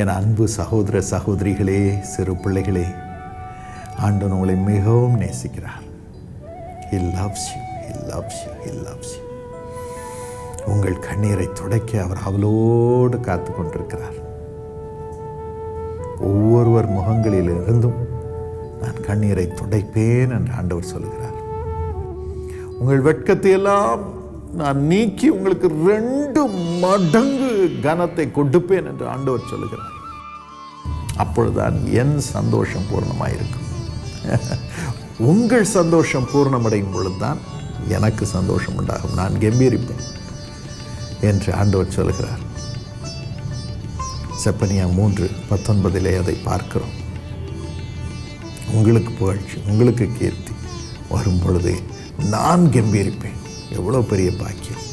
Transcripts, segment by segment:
என் அன்பு சகோதர சகோதரிகளே சிறு பிள்ளைகளே ஆண்டவன் உங்களை மிகவும் நேசிக்கிறார். He உங்கள் கண்ணீரை துடைக்க அவர் அவளோடு காத்து கொண்டிருக்கிறார். ஒவ்வொருவர் முகங்களில் இருந்தும் நான் கண்ணீரை துடைப்பேன் என்று ஆண்டவர் சொல்கிறார் உங்கள் வெட்கத்தை எல்லாம் நான் நீக்கி உங்களுக்கு ரெண்டு மடங்கு கனத்தை கொடுப்பேன் என்று ஆண்டவர் சொல்லுகிறார். அப்பொழுதுதான் என் சந்தோஷம் பூர்ணமாயிருக்கும். உங்கள் சந்தோஷம் பூர்ணமடையும் பொழுதுதான் எனக்கு சந்தோஷம் உண்டாகும். நான் கம்பீரிப்பேன் என்று ஆண்டவர் சொல்கிறார் செப்பனியா மூன்று பத்தொன்பதிலே அதை பார்க்கிறோம். உங்களுக்கு புகழ்ச்சி உங்களுக்கு கீர்த்தி வரும் பொழுது நான் கம்பீரிப்பேன். எவ்வளோ பெரிய பாக்கியம்.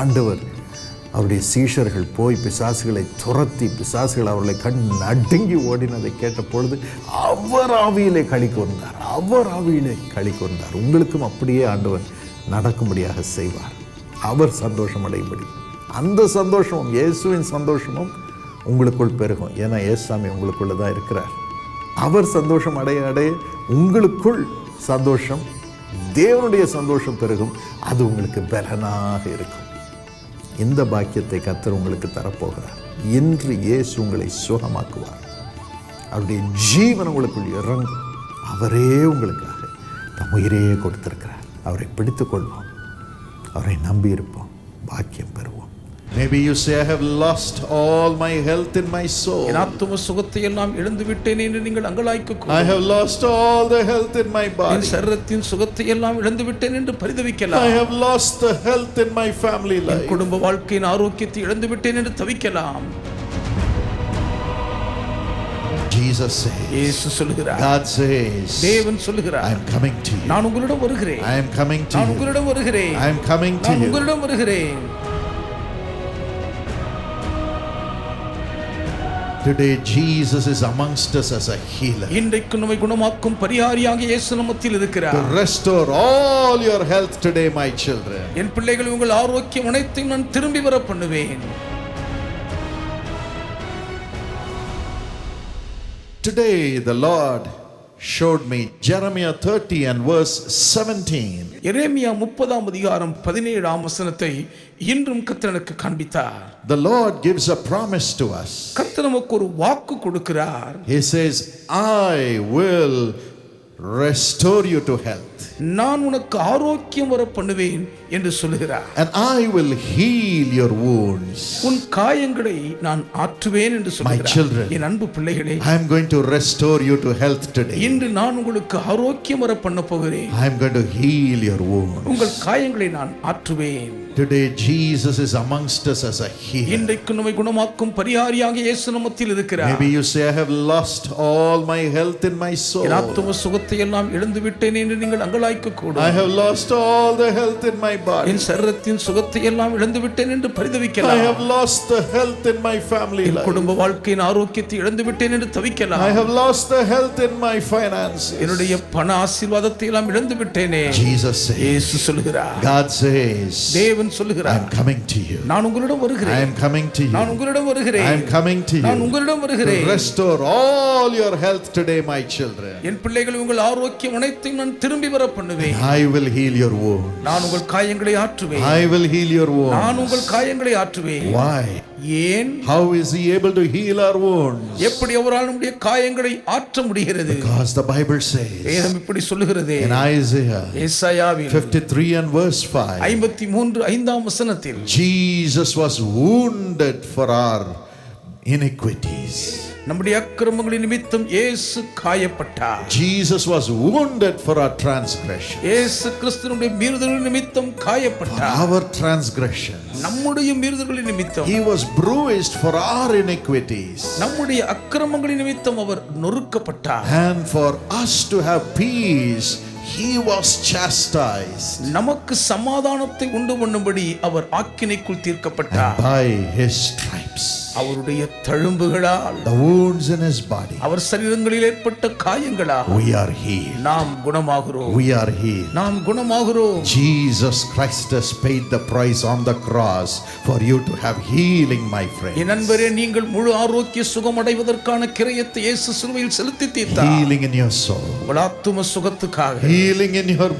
ஆண்டவர் அவருடைய சீஷர்கள் போய் பிசாசுகளை துரத்தி பிசாசுகள் அவர்களை கண் நடுங்கி ஓடினதை கேட்ட பொழுது அவர் ஆவியிலே களி கொண்டார் அவர் ஆவியிலே களி கொண்டார் உங்களுக்கும் அப்படியே ஆண்டவர் நடக்கும்படியாக செய்வார். அவர் சந்தோஷம் அடையும்படி அந்த சந்தோஷமும் இயேசுவின் சந்தோஷமும் உங்களுக்குள் பெருகும். ஏன்னா இயேசுசாமி உங்களுக்குள்ளே தான் இருக்கிறார். அவர் சந்தோஷம் அடைய அடைய உங்களுக்குள் சந்தோஷம் தேவனுடைய சந்தோஷம் பெருகும் அது உங்களுக்கு பலனாக இருக்கும். இந்த பாக்கியத்தை கத்தர் உங்களுக்கு தரப்போகிறார். இன்று இயேசு உங்களை சுகமாக்குவார். அவருடைய ஜீவன் உங்களுக்குள் இறங்கும். அவரே உங்களுக்காக தம் உயிரையே கொடுத்திருக்கிறார். அவரை பிடித்துக்கொள்வோம். அவரை நம்பியிருப்போம். பாக்கியம் பெறுவோம். Maybe you say, I have lost all my health in my soul. என் ஆத்தும சுகத்தை எல்லாம் இழந்து விட்டேன் என்று நீங்கள் அங்கலாய்க்க I have lost all the health in my N body. சரீரத்தின் சுகத்தை எல்லாம் இழந்து விட்டேன் என்று பரிதவிக்கலாம் I have lost the health in my family N life. குடும்ப வாழ்க்கையின் ஆரோக்கியத்தை இழந்து விட்டேன் என்று தவிக்கலாம் Jesus says, இயேசு சொல்லுகிறார் God says, தேவன் I சொல்லுகிறார் am coming to you. நான் உங்களிடம் வருகிறேன் I am coming to நான் you. உங்களிடம் வருகிறேன் I am coming to நான் you. உங்களிடம் வருகிறேன் Today, Jesus is amongst us as a healer. இன்றைக்கு நம்மை குணமாக்கும் பரிகாரியாக இயேசு நம்மத்தில் இருக்கிறார் restore all your health today, my children. என் பிள்ளைகள் உங்கள் ஆரோக்கியம் அனைத்தையும் நான் திரும்பி வர பண்ணுவேன் Today, the Lord showed me Jeremiah 30 and verse 17. எரேமியா முப்பதாம் அதிகாரம் பதினேழாம் வசனத்தை இன்றும் கர்த்தர் எனக்கு காண்பித்தார் The Lord gives a promise to us. கர்த்தர் நமக்கு ஒரு வாக்கு கொடுக்கிறார் He says, I will restore you to health. நான் உனக்கு ஆரோக்கியம் வர பண்ணுவேன் என்று சொல்லுகிறார் And I will heal your wounds. உன் காயங்களை நான் ஆற்றுவேன் என்று children. சொல்லுகிறார் என் அன்பு பிள்ளைகளே I am going to restore you to health today. இன்று நான் உங்களுக்கு ஆரோக்கியம் வர பண்ண போகிறேன் I am going to heal your wounds. உங்கள் காயங்களை நான் ஆற்றுவேன் Today, Jesus is amongst us as a healer. இன்றைக்கு நம்மை குணமாக்கும் பரிகாரியாக இயேசு நம்மத்தில் இருக்கிறார் Maybe you say, I have lost all my health in my soul. என் ஆத்தும சுகத்தை எல்லாம் இழந்து விட்டேன் என்று நீங்கள் அங்கலாய்க்க I கூடும் have lost all the health in my body. என் சரீரத்தின் சுகத்தை எல்லாம் இழந்து விட்டேன் என்று I பரிதவிக்கலாம் have lost the health in my family life. குடும்ப வாழ்க்கையின் ஆரோக்கியத்தை இழந்து விட்டேன் என்று தவிக்கலாம் I have lost the health in my finances. என்னுடைய பண ஆசீர்வாதத்தை எல்லாம் இழந்து விட்டேனே Jesus says, இயேசு சொல்லுகிறார் God says, தேவன் I சொல்லுகிறார் am coming to you. நான் உங்களிடம் I வருகிறேன் am coming to நான் you. உங்களிடம் I வருகிறேன் am coming to நான் you. உங்களிடம் To வருகிறேன் restore all your health today, my children. என் பிள்ளைகள் உங்கள் ஆரோக்கியம் அனைத்தையும் நான் திரும்பி வர பண்ணுவேன் I will heal your wound. நான் உங்கள் காயங்களை ஆற்றுவேன் I will heal your நான் wound. உங்கள் காயங்களை ஆற்றுவேன் Why? ஏன் How is he able to heal our wounds? எப்படி அவரால் நம்முடைய காயங்களை ஆற்ற முடிகிறது Because the Bible says வேதம் இப்படி சொல்லுகிறது in Isaiah ஏசாயாவில் 53 and verse 5 ஐம்பத்தி மூன்று ஐந்தாம் வசனத்தில் Jesus was wounded for our iniquities. நம்முடைய அக்கிரமங்களின் நிமித்தம் இயேசு காயப்பட்டார் Jesus was wounded for our transgression. இயேசு கிறிஸ்துவனுடைய மீறுதல்களின் நிமித்தம் For காயப்பட்டார் our transgressions. நம்முடைய மீறுதல்களின் நிமித்தம் He was bruised for our iniquities. நம்முடைய அக்கிரமங்களின் நிமித்தம் அவர் நொறுக்கப்பட்டார் And for us to have peace, he was chastised. நமக்கு சமாதானத்தை உண்டு பண்ணும்படி அவர் ஆக்கினைக்குள் தீர்க்கப்பட்டார் By his stripes அவருடைய தழும்புகளால் the wounds in his body, அவர் சரீரங்களில் ஏற்பட்ட காயங்களால் we are healed. நாம் குணமாகிறோம் We are healed. நாம் குணமாகிறோம் Jesus Christ has paid the price on the cross for you to have healing, my friend. என் நண்பரே நீங்கள் முழு ஆரோக்கிய சுகமடைவதற்கான கிரயத்தை இயேசு சிலுவையில் செலுத்தி தீர்த்தார் Healing in your soul, உங்கள் ஆத்தும சுகத்துக்காக healing in your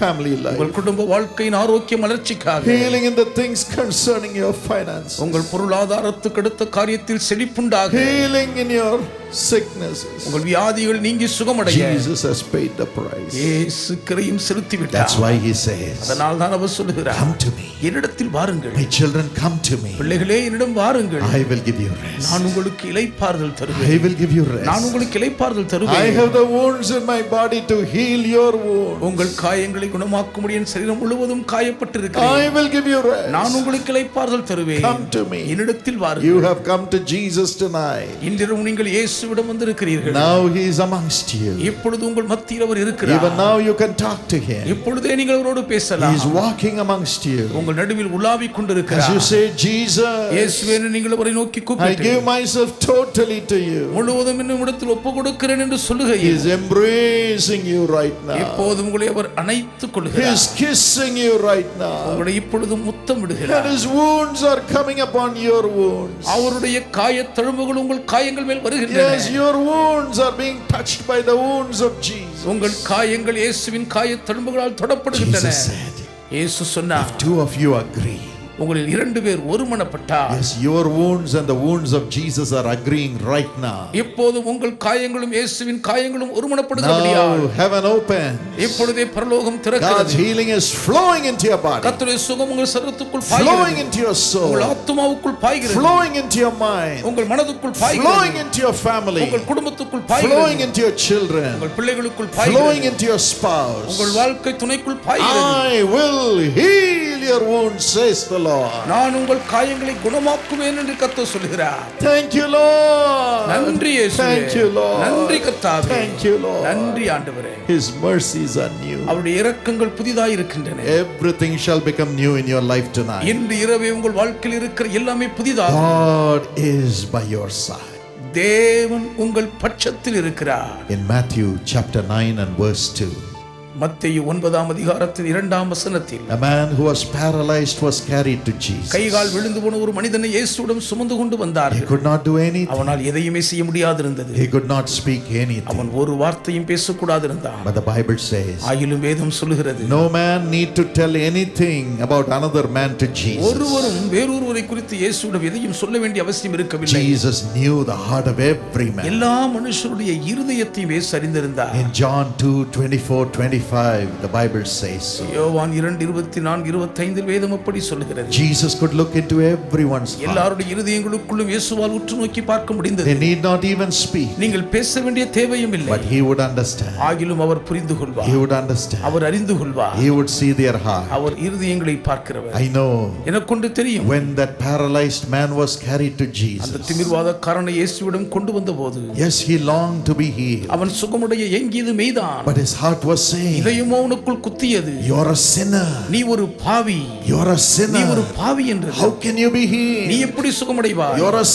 family life, உங்கள் குடும்ப வாழ்க்கையின் ஆரோக்கிய வளர்ச்சிக்காக healing in the things concerning your finances, உங்கள் பொருளாதாரத்துக்கு அடுத்த காரியத்தில் செழிப்புண்டாக healing in your sicknesses. உங்கள் வியாதிகள் நீங்கி சுகமடைய Jesus has paid the price. இயேசு கிரையும் செலுத்தி That's விட்டார் why he says, அதனால் தான் அவர் சொல்லுகிறார் Come to me. என்னிடத்தில் வாருங்கள் My children, come to me. பிள்ளைகளே என்னிடம் வாருங்கள் I will give you rest. நான் உங்களுக்கு இளைப்பாறுதல் தருவேன் I will give you நான் rest. உங்களுக்கு இளைப்பாறுதல் I தருவேன் have the wounds in my body to heal your wounds. உங்கள் காயங்களை குணமாக்கும்படி என் சரீரம் முழுவதும் காயப்பட்டிருக்கிறேன் I will give you rest. நான் உங்களுக்கு இளைப்பாறுதல் தருவேன் Come to me. என்னிடத்தில் வாருங்கள் You have come to Jesus tonight. இன்றிரவு நீங்கள் இயேசுவிடம் வந்திருக்கிறீர்கள் Now he is amongst you. இப்பொழுது உங்கள் மத்தியில் அவர் Even இருக்கிறார் now you can talk to him. இப்பொழுதே நீங்கள் அவரோடு He பேசலாம் is walking amongst you. உங்கள் நடுவில் உலாவிக் As you கொண்டிருக்கிறார் say, Jesus, இயேசுவே நீங்கள் அவரை நோக்கி I கூப்பிட்டு give myself totally to you. முழுவதும் இன்னும் இடத்தில் ஒப்பு கொடுக்கிறேன் என்று He சொல்லுகையில் is embracing you right now. இப்போது உங்களை அவர் அணைத்துக் He கொள்கிறார் is kissing you right now. உங்களை இப்பொழுது முத்தம் And விடுகிறார் his wounds are coming upon your wounds. அவருடைய காய தழும்புகள் உங்கள் காயங்கள் மேல் Yes, வருகின்றன your wounds are being touched by the wounds of Jesus. உங்கள் காயங்கள் இயேசுவின் காய தழும்புகளால் தொடப்படுகின்றன Jesus said, இயேசு சொன்னார் Two of you agree. உங்களில் இரண்டு பேர் ஒருமனப்பட்டார் Yes, your wounds and the wounds of Jesus are agreeing right now. இப்போது உங்கள் காயங்களும் இயேசுவின் காயங்களும் ஒருமனப்படுகிறபடியால் Now heaven open. இப்பொழுதே பரலோகம் God's திறக்கிறது healing is flowing into your body, கர்த்தருடைய சுகம் உங்கள் சரீரத்துக்குள் flowing பாய்கிறது into your உங்கள் soul, ஆத்துமாவுக்குள் பாய்கிறது flowing into your mind, உங்கள் மனதுக்குள் flowing பாய்கிறது into your family, உங்கள் குடும்பத்துக்குள் flowing பாய்கிறது into your children, உங்கள் பிள்ளைகளுக்குள் flowing பாய்கிறது into your spouse. உங்கள் வாழ்க்கை துணைக்குள் பாய்கிறது I will heal your wounds, says the Lord. நான் உங்கள் காயங்களை குணமாக்குவேன் என்று கர்த்தர் சொல்கிறார் Thank you, Lord. நன்றி இயேசுவே Thank you, Lord. நன்றி கர்த்தாவே Thank you, Lord. நன்றி ஆண்டவரே His mercies are new. அவருடைய இரக்கங்கள் புதிதாய் இருக்கின்றன Everything shall become new in your life tonight. இன்று இரவே உங்கள் வாழ்க்கையில் இருக்கிற எல்லாமே புதிதாக God is by your side. தேவன் உங்கள் பட்சத்தில் இருக்கிறார் In Matthew chapter 9 and verse 2, மத்தேயு ஒன்பதாம் அதிகாரத்தின் இரண்டாம் வசனத்தில் a man who was paralyzed was carried to Jesus. கைகால் விழுந்து போன ஒரு மனிதனை இயேசுவிடம் சுமந்து கொண்டு He வந்தார்கள் could not do anything, அவனால் எதையுமே செய்ய முடியாதிருந்தது he could not speak anything. அவன் ஒரு வார்த்தையும் பேசக்கூடாதிருந்தான் But the Bible says, ஆயிலும் வேதம் சொல்லுகிறது no man need to tell anything about another man to Jesus. ஒருவரும் வேறொருவரை குறித்து இயேசுவிடம் எதையும் சொல்ல வேண்டிய அவசியம் இருக்கவில்லை Jesus knew the heart of every man. எல்லா மனுஷருடைய இருதயத்தையும் இயேசு அறிந்திருந்தார் In John 2 24 25, the Bible says, யோவான் இரண்டு இருபத்தி நான்கு இருபத்தைந்தில் வேதம் அப்படி சொல்லுகிறது Jesus could look into everyone's heart. எல்லாருடைய இருதயங்களுக்குள்ளும் இயேசுவால் உற்று நோக்கி பார்க்க முடிந்தது They need not even speak, நீங்கள் பேச வேண்டிய தேவையும் இல்லை but he would understand. ஆகிலும் அவர் புரிந்து கொள்வார் He would understand. அவர் அறிந்து கொள்வார் He would see their heart. அவர் இருதயங்களை பார்க்கிறவர் I know எனக்கொண்டு தெரியும் when that paralyzed man was carried to அந்த Jesus. திமிர்வாதக்காரனை இயேசுவிடம் கொண்டு வந்த போது Yes, he longed to be healed, அவன் சுகமுடைய எங்கியது மெய்தான் but his heart was saying, இதயமோ உனக்குள் குத்தியது a sinner. நீ ஒரு பாவி You're a நீ ஒரு. பாவி என்று How can you be நீ healed? எப்படி சுகமடைவாய் You're a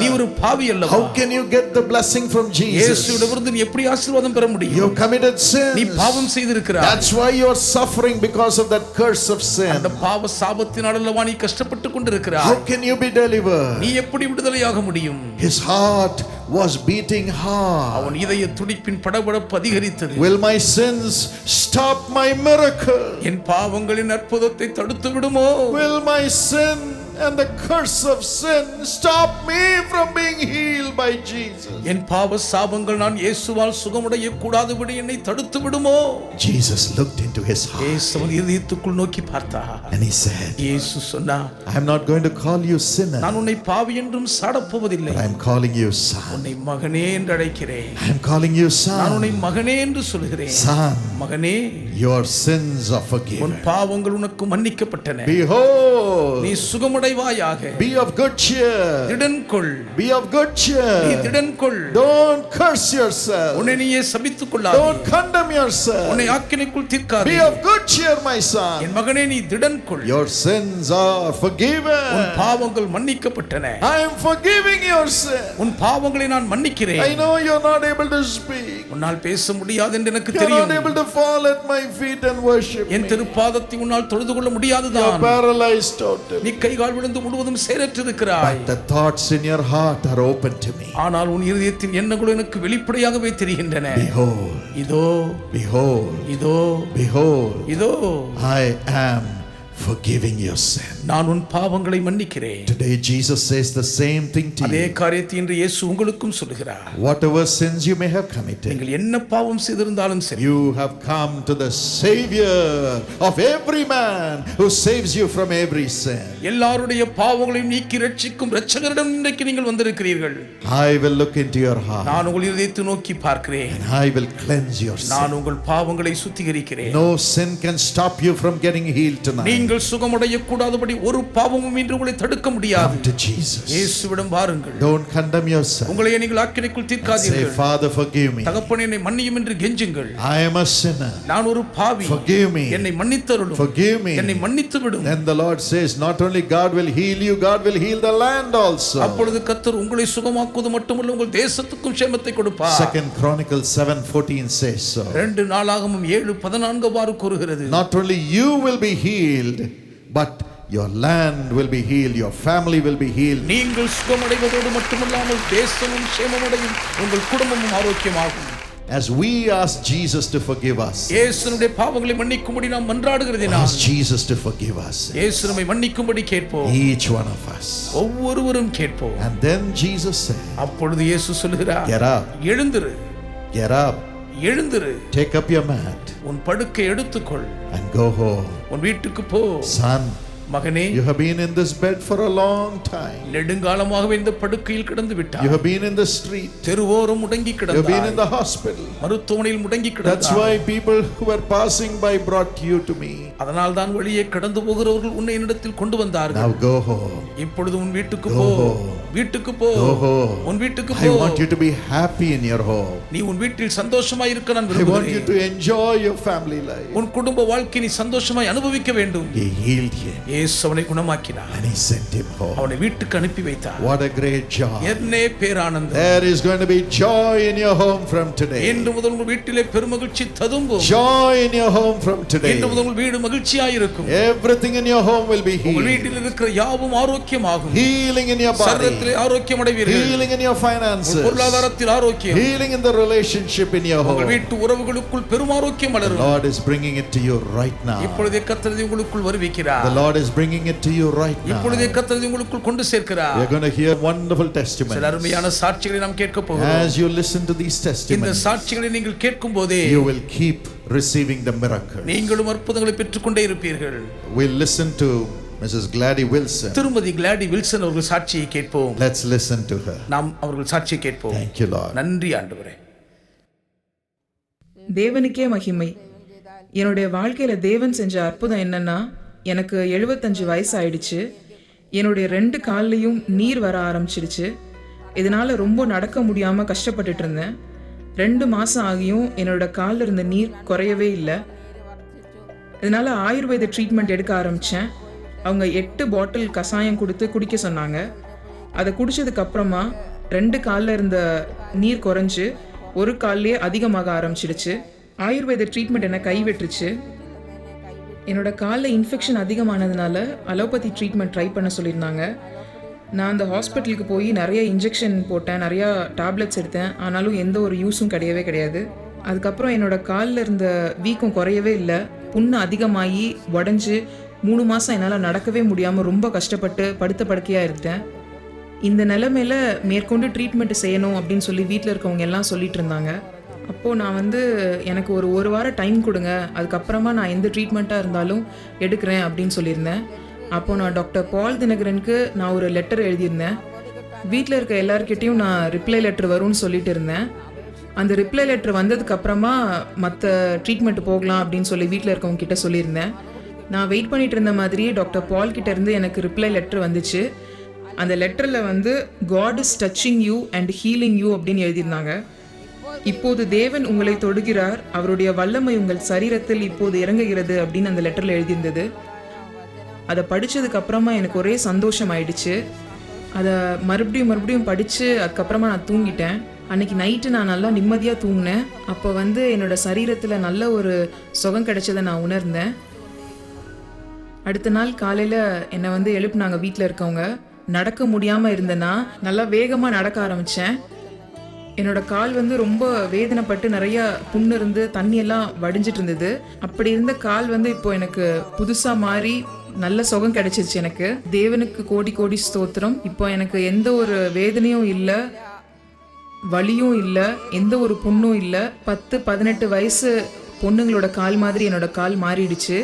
நீ. ஒரு பாவி அல்லவா How can you get the blessing from Jesus? இயேசுவிடமிருந்து நீ எப்படி ஆசீர்வாதம் பெற முடியும் You've committed நீ sin. பாவம் செய்திருக்கிறாய் That's why you're suffering because of that curse of அந்த sin. பாவ சாபத்தினால் அல்லவா நீ கஷ்டப்பட்டு கொண்டிருக்கிறாய் How can you be delivered? நீ எப்படி விடுதலையாக முடியும் His heart was beating hard. அவன் இதய துடிப்பின் படபடப்பு அதிகரித்தது Will my sins stop my miracle? என் பாவங்களின் அற்புதத்தை தடுத்து விடுமோ Will my sin and the curse of sin stop me from being healed by Jesus? என் பாவ சாபங்கள் நான் இயேசுவால் சுகமுடைய கூடாதபடி என்னை தடுத்து விடுமோ Jesus looked into his heart இயேசு அவன் இதயத்துக்குள் நோக்கி பார்த்தார் and he said, இயேசு சொன்னா I'm not going to call you sinner, நான் உன்னை பாவி என்றும் சாடப்போவதில்லை but I'm calling you son. உன்னை மகனே என்று அழைக்கிறேன் I'm calling you நான் உன்னை son. மகனே என்று சொல்கிறேன் Son, மகனே your sins are உன் forgiven. பாவங்கள் உனக்கு மன்னிக்கப்பட்டன Behold, நீ சுகமடைவாயாக be of good cheer. திடன் கொள் Be of good நீ cheer. திடன் கொள் Don't curse yourself. உன்னை நீயே சபித்துக் கொள்ளாதே Don't condemn yourself. உன்னை ஆக்கினைக்குள் தீர்க்காதே Be of good cheer, my son. என் மகனே நீ திடன் கொள் Your sins are உன் forgiven. பாவங்கள் மன்னிக்கப்பட்டன I am forgiving your sin. உன் பாவங்களை நான் I மன்னிக்கிறேன் know you're not able to speak. உன்னால் பேச முடியாது என்று எனக்கு You're not தெரியும் able to fall at my feet and worship என். திருப்பாதத்தை உன்னால் தொழுது கொள்ள முடியாதுதான் paralyzed totally. நீ கை கால் விழுந்து முழுவதும் செயலற்றிருக்கிறாய் the thoughts in your heart are open to me. ஆனால் உன் இருதயத்தின் எண்ணங்களும் எனக்கு வெளிப்படையாகவே தெரிகின்றன. Behold, இதோ behold, இதோ behold, இதோ. I am forgiving your sin. நான் உன் பாவங்களை மன்னிக்கிறேன் Today, Jesus says the same thing to அதே you. காரியத்தை இன்று இயேசு உங்களுக்கும் சொல்லுகிறார் Whatever sins you may have committed, நீங்கள் என்ன பாவம் செய்திருந்தாலும் சரி you have come to the Savior of every man who saves you from every sin. எல்லாருடைய பாவங்களையும் நீக்கி ரட்சிக்கும் இரட்சகரிடம் இன்றைக்கு நீங்கள் வந்திருக்கிறீர்கள் I will look into your heart நான் உங்கள் இதயத்தை நோக்கி பார்க்கிறேன் and I will cleanse your sin. நான் உங்கள் பாவங்களை சுத்திகரிக்கிறேன் No sin can stop you from getting healed tonight. நீங்கள் சுகமடைய கூடாதபடி ஒரு பாவமும் இன்று உங்களை தடுக்க முடியாது. இயேசுவிடம் வாருங்கள் Don't condemn yourself. உங்களையே நீங்கள் ஆக்கினைக்குள் தீர்க்காதீர்கள் Father, forgive me. தகப்பனே என்னை மன்னியும் என்று கெஞ்சுங்கள் I am a sinner. நான் ஒரு பாவி Forgive me. என்னை மன்னித்தருளும் Forgive me. என்னை மன்னித்து விடும் Then the Lord says, not only God will heal you, God will heal the land also. அப்பொழுது கத்தர் உங்களை சுகமாக்குவது மட்டுமல்ல உங்கள் தேசத்துக்கும் சேமத்தை கொடுப்பார் Second Chronicles 7:14 says so. ரெண்டு நாளாகவும் ஏழு பதினான்கு வாறு கூறுகிறது Not only you will be healed, but your land will be healed, your family will be healed. நீங்கள் சுகமடைவதோடு மட்டுமல்லாமல் தேசமும் சேமமடையும் உங்கள் குடும்பமும் ஆரோக்கியமாகும் As we ask Jesus to forgive us, இயேசுனுடைய பாவங்களை மன்னிக்கும்படி நாம் மன்றாடுகிறதினால் ask Jesus to forgive us, இயேசு நம்மை மன்னிக்கும்படி கேட்போம் each one of us. ஒவ்வொருவரும் கேட்போம் And then Jesus said, அப்பொழுது இயேசு சொல்லுகிறார் Get up, எழுந்திரு get up, எழுந்திரு. Take up your mat, உன் படுக்கை எடுத்துக்கொள். And go home. உன் வீட்டுக்கு போ. Son, மகனே you have been in this bed for a long time. நெடுங்காலமாகவே இந்த படுக்கையில் கிடந்து You விட்டார் have been in the street. தெருவோரம் முடங்கி You have been in the hospital. மருத்துவமனையில் முடங்கி That's கிடந்தார் why people who were passing by brought you to me. அதனால் தான் வழியே கடந்து போகிறவர்கள் உன்னை என்னிடத்தில் கொண்டு வந்தார்கள் Now go home. இப்பொழுது உன் வீட்டுக்கு போ. வீட்டுக்கு போ. உன் வீட்டுக்கு I போ want you to be happy in your home. நீ உன் வீட்டில் சந்தோஷமாய் இருக்க நான் I want you விரும்புகிறேன் to enjoy your family life. உன் குடும்ப வாழ்க்கை நீ சந்தோஷமாய் அனுபவிக்க வேண்டும் He healed him இயேசு அவனை குணமாக்கினார் and he sent him home. அவனை வீட்டுக்கு அனுப்பி வைத்தார் What a great joy. என்னே பேரானந்தம் There is going to be joy in your home from today. இன்று முதல் உங்கள் வீட்டிலே பெருமகிழ்ச்சி ததும்பும் Joy in your home from today. இன்று முதல் உங்கள் வீடு மகிழ்ச்சியாயிருக்கும் Everything in your home will be உங்கள் healed. வீட்டில் இருக்கிற யாவும் ஆரோக்கியமாகும் Healing in your body. சரீரத்திலே ஆரோக்கியம் அடைவீர்கள் Healing in your உங்கள் finances. பொருளாதாரத்தில் ஆரோக்கியம் Healing in the relationship in your உங்கள் home. வீட்டு உறவுகளுக்குள் பெரும் ஆரோக்கியம் The வளரும் Lord is bringing it to you right now. இப்பொழுதே கத்தரதி உங்களுக்குள் The வருவிக்கிறார் Lord is bringing it to you right now. இப்பொழுதே கத்தரதி உங்களுக்குள் கொண்டு சேர்க்கிறார் We're going to hear wonderful சில testimonies. அருமையான சாட்சிகளை நாம் கேட்க போகிறோம் As you listen to these இந்த testimonies, சாட்சிகளை நீங்கள் கேட்கும் போதே you will keep receiving the miracle. நீங்களும் அற்புதங்களை பெற்றுக்கொண்டே இருப்பீர்கள் We'll listen to Mrs. Gladys Wilson. திருமதி கிளாடி வில்சன் அவர்கள் சாட்சியை கேட்போம் Let's listen to her. நாம் அவர்கள் சாட்சியை கேட்போம் Thank you, Lord. நன்றி ஆண்டவரே தேவனுக்கே மகிமை என்னுடைய வாழ்க்கையில தேவன் செஞ்ச அற்புதம் என்னன்னா எனக்கு எழுபத்தஞ்சு வயசு ஆயிடுச்சு என்னுடைய ரெண்டு கால்லையும் நீர் வர ஆரம்பிச்சிடுச்சு இதனால் ரொம்ப நடக்க முடியாமல் கஷ்டப்பட்டுட்டு இருந்தேன் ரெண்டு மாதம் ஆகியும் என்னோட காலில் இருந்த நீர் குறையவே இல்லை. இதனால் ஆயுர்வேத ட்ரீட்மெண்ட் எடுக்க ஆரம்பித்தேன் அவங்க எட்டு பாட்டில் கஷாயம் கொடுத்து குடிக்க சொன்னாங்க. அதை குடித்ததுக்கப்புறமா ரெண்டு காலில் இருந்த நீர் குறைஞ்சு ஒரு கால்லேயே அதிகமாக ஆரம்பிச்சிடுச்சு. ஆயுர்வேத ட்ரீட்மெண்ட் என்னை கைவிட்டுருச்சு. என்னோட காலில் இன்ஃபெக்ஷன் அதிகமானதுனால அலோபதி ட்ரீட்மெண்ட் ட்ரை பண்ண சொல்லியிருந்தாங்க. நான் அந்த ஹாஸ்பிட்டலுக்கு போய் நிறைய இன்ஜெக்ஷன் போட்டேன் நிறையா டேப்லெட்ஸ் எடுத்தேன். ஆனாலும் எந்த ஒரு யூஸும் கிடையவே கிடையாது. அதுக்கப்புறம் என்னோட காலில் இருந்த வீக்கம் குறையவே இல்லை. புண்ணு அதிகமாகி உடஞ்சி மூணு மாதம் என்னால் நடக்கவே முடியாமல் ரொம்ப கஷ்டப்பட்டு படுத்த படுக்கையாக இருந்தேன். இந்த நிலமையில் மேற்கொண்டு ட்ரீட்மெண்ட் செய்யணும் அப்படின்னு சொல்லி வீட்டில் இருக்கவங்க எல்லாம் சொல்லிட்டு இருந்தாங்க. அப்போது நான் வந்து எனக்கு ஒரு ஒரு வாரம் டைம் கொடுங்க. அதுக்கப்புறமா நான் எந்த ட்ரீட்மெண்ட்டாக இருந்தாலும் எடுக்கிறேன் அப்படின்னு சொல்லியிருந்தேன். அப்போது நான் டாக்டர் பால் தினகரனுக்கு நான் ஒரு லெட்டர் எழுதியிருந்தேன். வீட்டில் இருக்க எல்லாருக்கிட்டேயும் நான் ரிப்ளை லெட்டர் வரும்னு சொல்லிட்டு இருந்தேன். அந்த ரிப்ளை லெட்டர் வந்ததுக்கப்புறமா மற்ற ட்ரீட்மெண்ட் போகலாம் அப்படின்னு சொல்லி வீட்டில் இருக்கவங்க கிட்ட சொல்லியிருந்தேன். நான் வெயிட் பண்ணிட்டு இருந்த மாதிரியே டாக்டர் பால் கிட்ட இருந்து எனக்கு ரிப்ளை லெட்டர் வந்துச்சு. அந்த லெட்டரில் வந்து God is touching you and healing you அப்படின்னு எழுதியிருந்தாங்க. இப்போது தேவன் உங்களை தொடுகிறார். அவருடைய வல்லமை உங்கள் சரீரத்தில் இப்போது இறங்குகிறது அப்படின்னு அந்த லெட்டரில் எழுதியிருந்தது. அதை படித்ததுக்கு அப்புறமா எனக்கு ஒரே சந்தோஷம் ஆயிடுச்சு. அதை மறுபடியும் மறுபடியும் படித்து அதுக்கப்புறமா நான் தூங்கிட்டேன். அன்னைக்கு நைட்டு நான் நல்லா நிம்மதியாக தூங்கினேன். அப்போ வந்து என்னோட சரீரத்தில் நல்ல ஒரு சுகம் கிடைச்சதை நான் உணர்ந்தேன். அடுத்த நாள் காலையில் என்னை வந்து எழுப்புனாங்க வீட்டில் இருக்கவங்க. நடக்க முடியாமல் இருந்தேன்னா நல்லா வேகமாக நடக்க ஆரம்பித்தேன் என்னோட கால் வந்து ரொம்ப வேதனைப்பட்டு நிறைய புண்ணு இருந்து தண்ணியெல்லாம் வடிஞ்சிட்டு இருந்தது. அப்படி இருந்த கால் வந்து இப்போ எனக்கு புதுசாக மாறி நல்ல சுகம் கிடைச்சிருச்சு எனக்கு. தேவனுக்கு கோடி கோடி ஸ்தோத்திரம். இப்போ எனக்கு எந்த ஒரு வேதனையும் இல்லை வலியும் இல்லை எந்த ஒரு புண்ணும் இல்லை. பத்து பதினெட்டு வயசு பொண்ணுங்களோட கால் மாதிரி என்னோட கால் மாறிடுச்சு.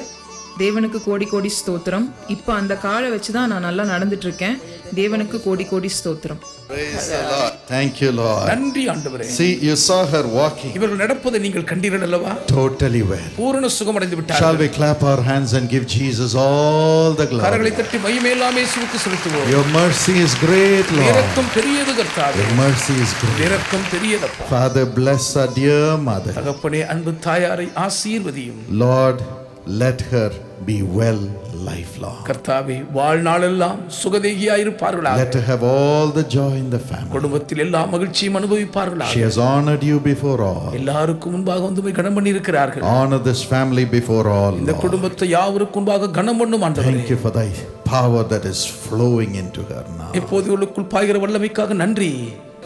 தேவனுக்கு கோடி கோடி ஸ்தோத்திரம் இப்போ அந்த காலை வச்சு தான் நான் நல்லா நடந்துட்டு இருக்கேன் தேவனுக்கு கோடி கோடி ஸ்தோத்திரம் Praise the Lord. Thank you, Lord. நன்றி ஆண்டவரே See, you saw her walking இவர்கள் நடப்பதை நீங்கள் கண்டீர்கள் அல்லவா totally well. பூரண சுகமடைந்து Shall விட்டார்கள் we clap our hands and give Jesus all the glory? கரங்களை தட்டி மகிமையெல்லாம் இயேசுவுக்கு செலுத்துவோம் Your mercy is great, Lord. இரக்கம் பெரியது கர்த்தாவே Your mercy is great. இரக்கம் பெரியதப்பா Father, bless our dear mother. தகப்பனே அன்பு தாயாரை ஆசீர்வதியும் Lord, let her be well lifelong. கர்த்தாவே வாழ்நாளெல்லாம் சுகதேகியா இருப்பார்களாக Let her have all the joy in the family. குடும்பத்தில் எல்லா மகிழ்ச்சியும் அனுபவிப்பார்களாக She has honored you before all. எல்லாருக்கும் முன்பாக வந்து போய் கனம் பண்ணி இருக்கிறார்கள் Honor this family before all. இந்த. குடும்பத்தை யாவருக்கும் முன்பாக கனம் பண்ணும் ஆண்டவரே Thank you for thy power that is flowing into her now. இப்போது இவளுக்குள் பாய்கிற வல்லமைக்காக நன்றி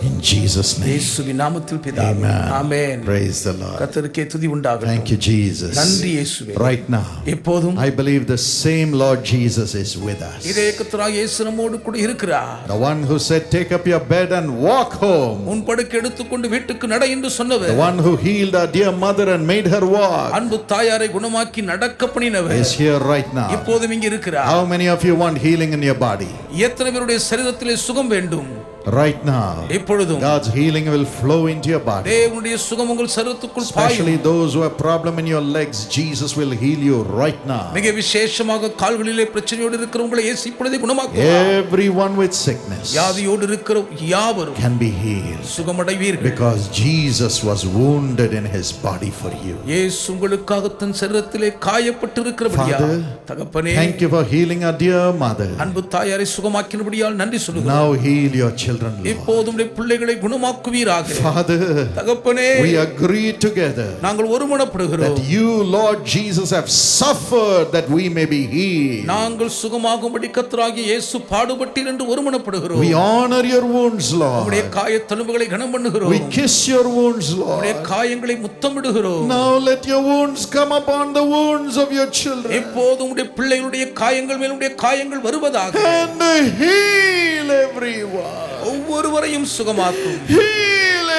In Jesus' name. இயேசுவின் நாமத்தில் பிதாவே ஆமென் Praise the Lord. கர்த்தருக்கே துதி உண்டாகட்டும் Thank you, Jesus. நன்றி இயேசுவே Right now, எப்போதும் I believe the same Lord Jesus is with us. இதே கர்த்தராக இயேசு நம்மோடு கூட இருக்கிறார் The one who said, Take up your bed and walk home. உன் படுக்கை எடுத்துக்கொண்டு வீட்டுக்கு நட என்று சொன்னவர் The one who healed our dear mother and made her walk அன்பு தாயாரை குணமாக்கி நடக்க பண்ணினவர் is here right now. இப்போதும் இங்கு இருக்கிறார் How many of you want healing in your body? எத்தனை பேருடைய சரீரத்திலே சுகம் வேண்டும் Right now, இப்பொழுதும் God's healing will flow into your body. தேவனுடைய சுகம் உங்கள் சரீரத்துக்குள் பாயும் Especially those who have problem in your legs, Jesus will heal you right now. மிக விசேஷமாக கால்களிலே பிரச்சனையோடு இருக்கிறவங்களை இயேசு இப்பொழுதே குணமாக்குவார் Everyone with sickness வியாதியோடு இருக்கிற யாவரும் can be healed சுகமடைவீர்கள் because Jesus was wounded in his body for you. இயேசு உங்களுக்காக தன் சரீரத்திலே காயப்பட்டு இருக்கிறபடியா Father, தகப்பனே Thank you for healing our dear mother. அன்பு தாயாரை சுகமாக்கினபடியால் நன்றி சொல்லுகிறோம் Now heal your children, Lord. இப்போதும் உம்முடைய பிள்ளைகளை குணமாக்குவீராக Father, தகப்பனே we agree together நாங்கள் ஒருமனப்படுகிறோம் that you, Lord Jesus, have suffered that we may be healed. நாங்கள் சுகமாகும்படி கத்தராகிய இயேசு பாடுபட்டீர் என்று ஒருமனப்படுகிறோம் We honor your wounds, உம்முடைய Lord. காய தழும்புகளை கனம் பண்ணுகிறோம் We kiss your wounds, உம்முடைய Lord. காயங்களை முத்தமிடுகிறோம் Now let your wounds come upon the wounds of your children இப்போது உம்முடைய பிள்ளைகளுடைய காயங்கள் மேல் உம்முடைய காயங்கள் வருவதாக and heal everyone. ஒவ்வொருவரையும் சுகமாக்கும்.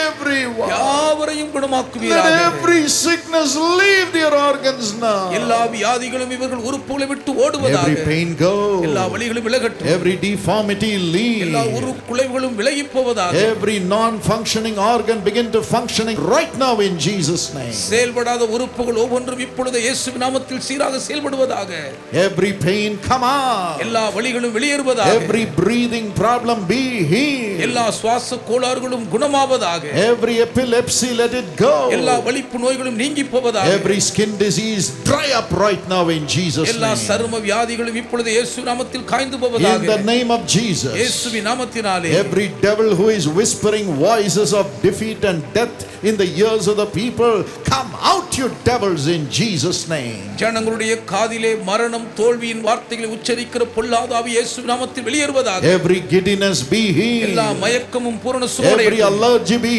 Everyone. யாவரையும் Let குணமாக்குவீராக every sickness leave their organs now. எல்லா வியாதிகளும் இவர்கள் உறுப்புகளை விட்டு Every ஓடுவதாக pain எல்லா. வழிகளும் விலகட்டும் Every deformity எல்லா leave. குலைவுகளும் விலகி போவதாக Every non-functioning organ begin to functioning right now in Jesus' name. செயல்படாத உறுப்புகள் ஒவ்வொன்றும் இப்பொழுது இயேசு நாமத்தில் சீராக செயல்படுவதாக Every pain come out. எல்லா வழிகளும் வெளியேறுவதாக Every breathing problem be healed. எல்லா சுவாச கோளாறுகளும் குணமாவதாக Every epilepsy let it எல்லா go. வலிப்பு நோய்களும் நீங்கி போவதாக Every skin disease dry up right now in Jesus' எல்லா name. சரும வியாதிகளும் இப்பொழுது இயேசு நாமத்தில் காய்ந்து In போவதாக the name of Jesus. இயேசுவின் நாமத்தினாலே Every devil who is whispering voices of defeat and death in the ears of the people, come out, you devils, in Jesus' name. ஜனங்களுடைய காதிலே மரணம் தோல்வியின் வார்த்தைகளை உச்சரிக்கிற பொல்லாதாவி இயேசு நாமத்தில் வெளியேறுவதாக Every giddiness be எல்லா healed. மயக்கமும் பூரண Every சுகமடையட்டும் allergy be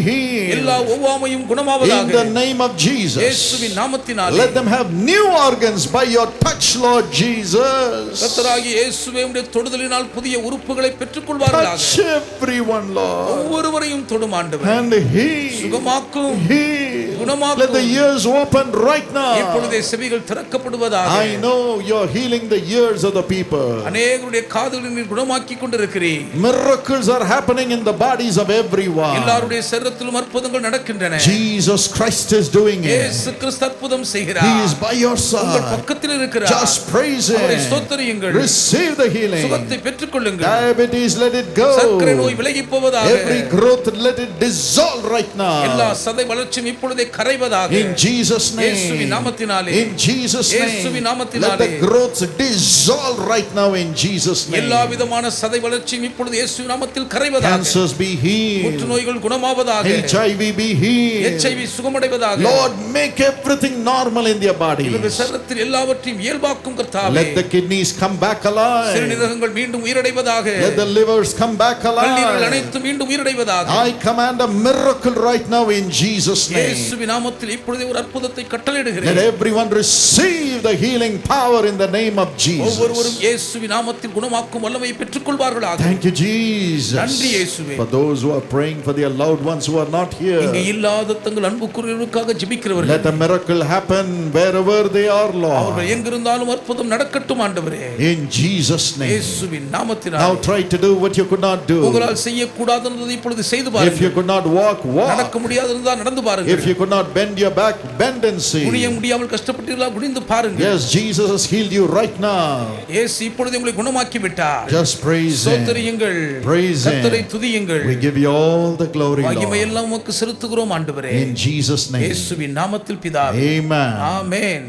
எல்லா healed. ஒவ்வாமையும் In குணமாவதாக the name of Jesus. இயேசுவின் நாமத்தினாலே Let them have new organs by your touch, Lord Jesus. கர்த்தராகிய இயேசுவே உம்முடைய தொடுதலினால் புதிய உறுப்புகளை பெற்றுக்கொள்வார்களாக Touch everyone, Lord. ஒவ்வொருவரையும் தொடும் ஆண்டவர் And heal. சுகமாக்கும் Heal. Let the குணமாக்கும் ears open right now. இப்பொழுதே செவிகள் திறக்கப்படுவதாக I know you're healing the ears of the people. அநேகருடைய காதுகளை நீர் குணமாக்கி கொண்டிருக்கிறீர் Miracles are happening in the bodies of everyone. எல்லாருடைய சரீரத்திலும் அற்புதங்கள் நடக்கின்றன Jesus Christ is doing it. இயேசு கிறிஸ்து அற்புதம் He செய்கிறார் is by your உங்கள் side. பக்கத்தில் இருக்கிறார் Just praise அவரை Him. ஸ்தோத்தரியுங்கள் Receive the healing. சுகத்தை பெற்றுக்கொள்ளுங்கள் Diabetes, let it சர்க்கரை go. நோய் விலகி போவதாக Every growth, let it dissolve right எல்லா now. சதை வளர்ச்சியும் இப்பொழுதே கரைவதாக In Jesus' இயேசுவின் name. நாமத்தினாலே In Jesus' இயேசுவின் name. Let நாமத்தினாலே the growths dissolve right now in Jesus' எல்லா name. விதமான சதை வளர்ச்சியும் இப்பொழுது இயேசு நாமத்தில் கரைவதாக Cancers be healed. நோய்கள் குணமாவதாக HIV be healed. எச்ஐவி சுகமடைவதாக Lord, make everything normal in their இவர்கள் bodies. சரீரத்தில் எல்லாவற்றையும் இயல்பாக்கும் கர்த்தாவே Let the kidneys come back alive. சிறுநீரகங்கள் மீண்டும் உயிரடைவதாக Let the livers come back கல்லீரல் alive. அனைத்தும் மீண்டும் உயிரடைவதாக I command a miracle right now in Jesus' name. இயேசுவின் நாமத்தில் இப்பொழுதே ஒரு அற்புதத்தை Let கட்டளையிடுகிறேன் everyone receive the healing power in the name of ஒவ்வொருவரும் Jesus. இயேசுவின் நாமத்தில் குணமாக்கும் வல்லமையை பெற்றுக்கொள்வார்களாக Thank you, Jesus. நன்றி இயேசுவே. For those who are praying for their loved ones who are not இங்கே here, இல்லாத தங்கள் அன்புக்குரியவர்களுக்காக ஜெபிக்கிறவர்கள் let a miracle happen wherever they are, அவர்கள் Lord. எங்கிருந்தாலும் அற்புதம் நடக்கட்டும் ஆண்டவரே In Jesus' name. இயேசுவின் Now நாமத்தினால் try to do what you could not do. உங்களால் செய்யக்கூடாததை இப்பொழுது செய்து If you பாருங்கள் could not walk, நடக்க walk. முடியாதிருந்தா நடந்து If பாருங்கள் you could not bend your back, bend and குனிய see. முடியாமல் கஷ்டப்பட்டீர்களா குனிந்து பாருங்கள் Yes, Jesus has healed you right now. இயேசு இப்பொழுது உங்களை குணமாக்கி விட்டார் Just praise Him. சோத்தரியுங்கள் Praise Him. கர்த்தரை துதியுங்கள் We give you all the glory, மகிமை Lord. எல்லாம் உமக்கு செலுத்துகிறோம் ஆண்டவரே In Jesus' name. இயேசுவின் நாமத்தில் பிதாவே Amen. ஆமென்